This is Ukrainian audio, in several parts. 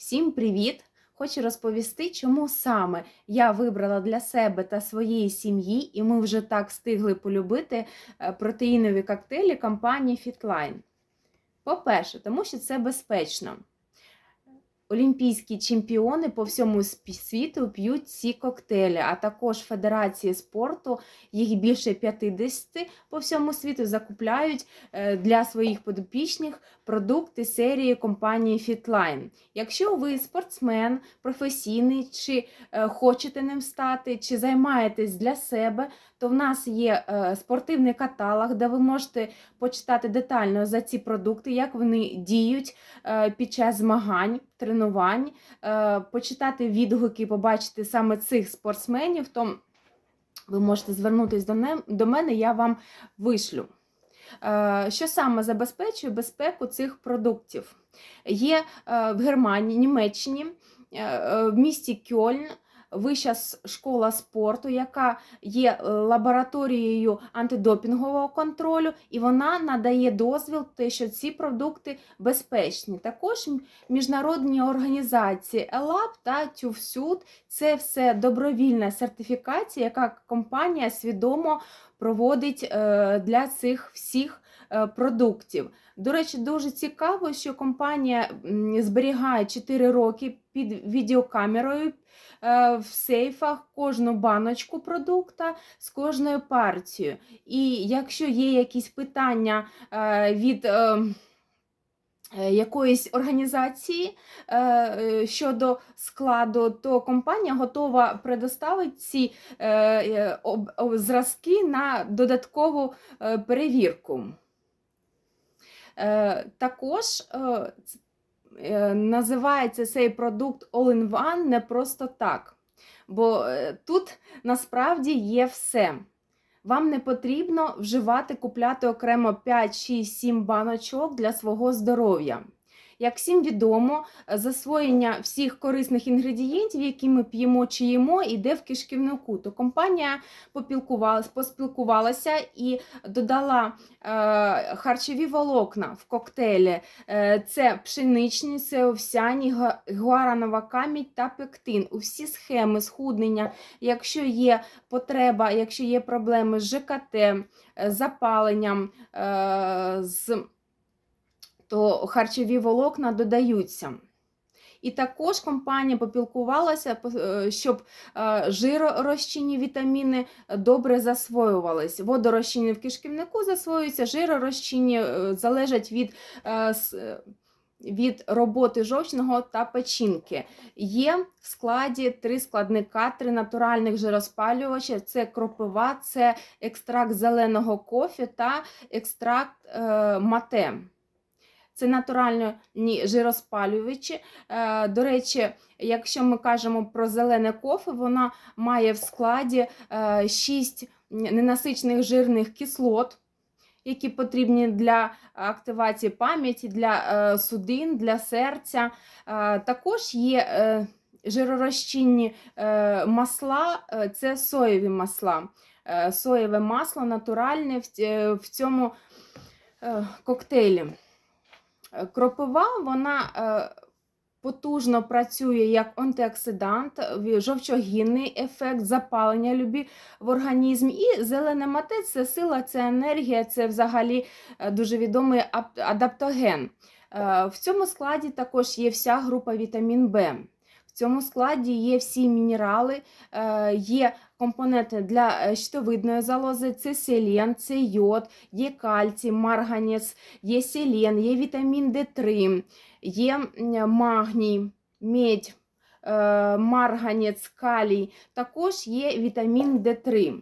Всім привіт! Хочу розповісти, чому саме я вибрала для себе та своєї сім'ї, і ми вже так встигли полюбити е, протеїнові коктейлі компанії Fitline. По-перше, тому що це безпечно. Олімпійські чемпіони по всьому світу п'ють ці коктейлі, а також федерації спорту, їх більше 50 по всьому світу закупляють е, для своїх подопічних продукти серії компанії Fitline. Якщо ви спортсмен, професійний, чи е, хочете ним стати, чи займаєтесь для себе, то в нас є е, спортивний каталог, де ви можете почитати детально за ці продукти, як вони діють під час змагань, тренувань, е, почитати відгуки, побачити саме цих спортсменів, то ви можете звернутися до, не- до мене, я вам вишлю. Е, Що саме забезпечує безпеку цих продуктів? Є е, в Германії, Німеччині, в місті Кьольн вища школа спорту, яка є е, лабораторією антидопінгового контролю, і вона надає дозвіл, те, що ці продукти безпечні. Також міжнародні організації ELAB та TÜVSÜD – це все добровільна сертифікація, яка компанія свідомо проводить е, для цих всіх продуктів. До речі, дуже цікаво, що компанія зберігає 4 роки під відеокамерою е, в сейфах кожну баночку продукта з кожною партією. І якщо є якісь питання е, від е, е, якоїсь організації е, е, щодо складу, то компанія готова предоставити ці е, е, зразки на додаткову е, перевірку. Е, Також е, е, називається цей продукт All-in-One не просто так, бо тут насправді є все. Вам не потрібно вживати, купляти окремо 5, 6, 7 баночок для свого здоров'я. Як всім відомо, е, засвоєння всіх корисних інгредієнтів, які ми п'ємо чи їмо, йде в кишківнику. То компанія поспілкувалася і додала е, харчові волокна в коктейлі. Е, це пшеничні, це овсяні, гуаранова камінь та пектин. Усі схеми схуднення, якщо є потреба, якщо є проблеми з ЖКТ, запаленням, з, то харчові волокна додаються. І також компанія попілкувалася, е, щоб е, жиророзчинні вітаміни добре засвоювались. Водорозчинні в кишківнику засвоюються, жиророзчинні е, залежать від, від роботи жовчного та печінки. Є в складі три складника, три натуральних жироспалювача: це кропива, це екстракт зеленого кофі та екстракт мате. Це натуральні жироспалювачі. Е, До речі, якщо ми кажемо про зелене кофе, вона має в складі 6 ненасичених жирних кислот, які потрібні для активації пам'яті, для е, судин, для серця. Е, Також є е, жиророзчинні е, масла, е, це соєві масла. Е, Соєве масло натуральне в ць- в цьому е, коктейлі. Е, Кропива вона е, потужно працює як антиоксидант, жовчогінний ефект, запалення любі в організмі. І зелене мате це сила, це енергія, це взагалі е, дуже відомий адаптоген. Е, В цьому складі також є вся група вітамін В. Цьому складі є всі мінерали, е, є компоненти для е, щитовидної залози, це селен, це йод, є кальцій, марганець, є селен, є вітамін Д3, є магній, медь, е, марганець, калій, також є вітамін Д3.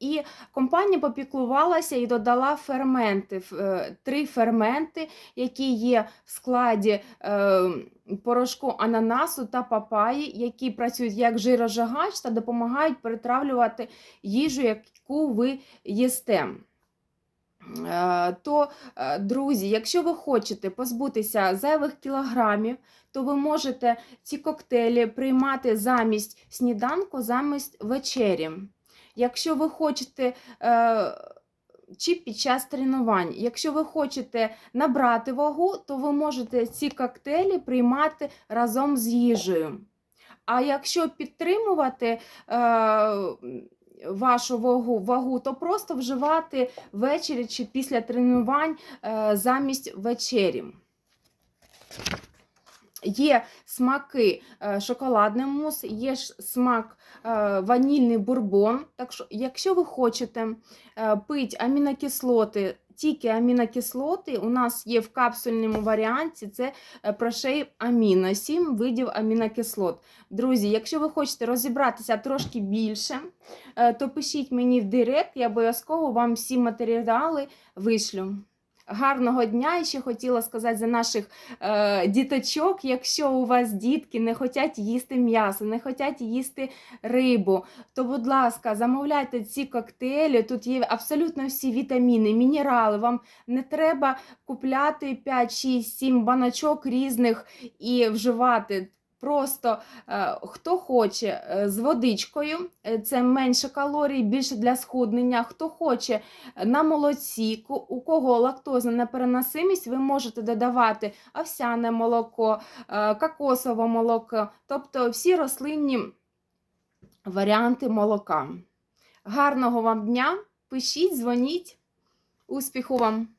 І компанія попіклувалася і додала ферменти, е, три ферменти, які є в складі е, порошку ананасу та папаї, які працюють як жирожагач та допомагають перетравлювати їжу, яку ви їсте. Е, То, друзі, якщо ви хочете позбутися зайвих кілограмів, то ви можете ці коктейлі приймати замість сніданку, замість вечері. Якщо ви хочете е, чи під час тренувань. Якщо ви хочете набрати вагу, то ви можете ці коктейлі приймати разом з їжею. А якщо підтримувати е, вашу вагу, вагу, то просто вживати ввечері чи після тренувань е, замість вечері. Є смаки е, шоколадний мус, є смак е, ванільний бурбон. Так що, якщо ви хочете е, пити амінокислоти, тільки амінокислоти, у нас є в капсульному варіанті це прошей аміно, 7 видів амінокислот. Друзі, якщо ви хочете розібратися трошки більше, то пишіть мені в директ, я обов'язково вам всі матеріали вишлю. Гарного дня і ще хотіла сказати за наших е, діточок. Якщо у вас дітки не хочуть їсти м'ясо, не хочуть їсти рибу, то, будь ласка, замовляйте ці коктейлі. Тут є абсолютно всі вітаміни, мінерали. Вам не треба купляти 5, 6, 7 баночок різних і вживати. Просто е, хто хоче е, з водичкою, е, це менше калорій, більше для схуднення. Хто хоче на молоці, у кого лактозна непереносимість, ви можете додавати овсяне молоко, кокосове молоко, тобто всі рослинні варіанти молока. Гарного вам дня! Пишіть, дзвоніть. Успіху вам!